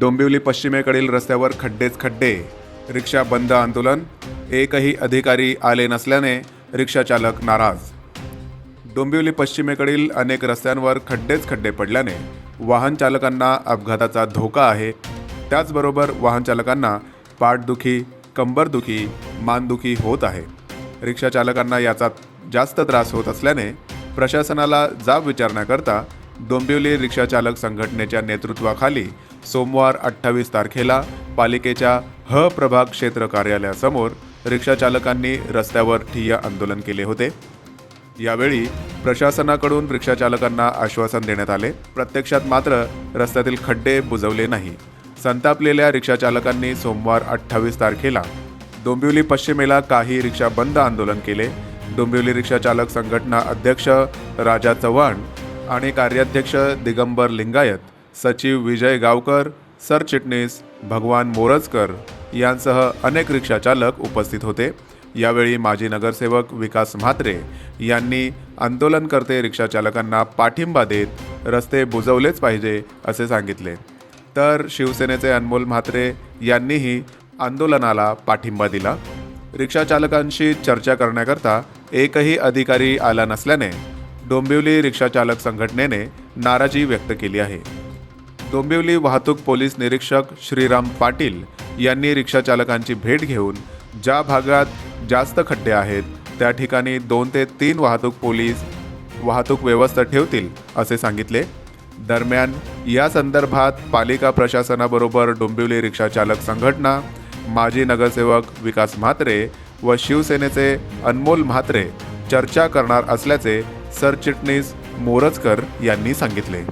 डोंबिवली पश्चिमेकडील रस्त्यावर खड्डेच खड्डे रिक्षा बंद आंदोलन एकही अधिकारी आले नसल्याने रिक्षाचालक नाराज. डोंबिवली पश्चिमेकडील अनेक रस्त्यांवर खड्डेच खड्डे पडल्याने वाहन चालकांना अपघाताचा धोका आहे. त्याचबरोबर वाहन चालकांना पाठदुखी कंबरदुखी मानदुखी होत आहे. रिक्षाचालकांना याचा जास्त त्रास होत असल्याने प्रशासनाला जाब विचारण्याकरता डोंबिवली रिक्षाचालक संघटनेच्या नेतृत्वाखाली सोमवार अठ्ठावीस तारखेला पालिकेच्या ह प्रभाग क्षेत्र कार्यालयासमोर रिक्षाचालकांनी रस्त्यावर ठिय्या आंदोलन केले होते. यावेळी प्रशासनाकडून रिक्षाचालकांना आश्वासन देण्यात आले. प्रत्यक्षात मात्र रस्त्यातील खड्डे बुजवले नाही. संतापलेल्या रिक्षाचालकांनी सोमवार अठ्ठावीस तारखेला डोंबिवली पश्चिमेला काही रिक्षा बंद आंदोलन केले. डोंबिवली रिक्षाचालक संघटना अध्यक्ष राजा चव्हाण आणि कार्याध्यक्ष दिगंबर लिंगायत सचिव विजय गावकर सरचिटणीस भगवान मोरजकर यांसह अनेक रिक्षाचालक उपस्थित होते. यावेळी माजी नगरसेवक विकास म्हात्रे यांनी आंदोलनकर्ते रिक्षाचालकांना पाठिंबा देत रस्ते बुजवलेच पाहिजे असे सांगितले. तर शिवसेनेचे अनमोल म्हात्रे यांनीही आंदोलनाला पाठिंबा दिला. रिक्षाचालकांशी चर्चा करण्याकरता एकही अधिकारी आला नसल्याने डोंबिवली रिक्षाचालक संघटनेने नाराजी व्यक्त केली आहे. डोंबिवली वाहतूक पोलीस निरीक्षक श्रीराम पाटील यांनी रिक्षाचालकांची भेट घेऊन ज्या भागात जास्त खड्डे आहेत त्या ठिकाणी दोन ते तीन वाहतूक पोलीस वाहतूक व्यवस्था ठेवतील असे सांगितले. दरम्यान या संदर्भात पालिका प्रशासनाबरोबर डोंबिवली रिक्षाचालक संघटना माजी नगरसेवक विकास म्हात्रे व शिवसेनेचे अनमोल म्हात्रे चर्चा करणार असल्याचे सरचिटणीस मोरजकर यांनी सांगितले.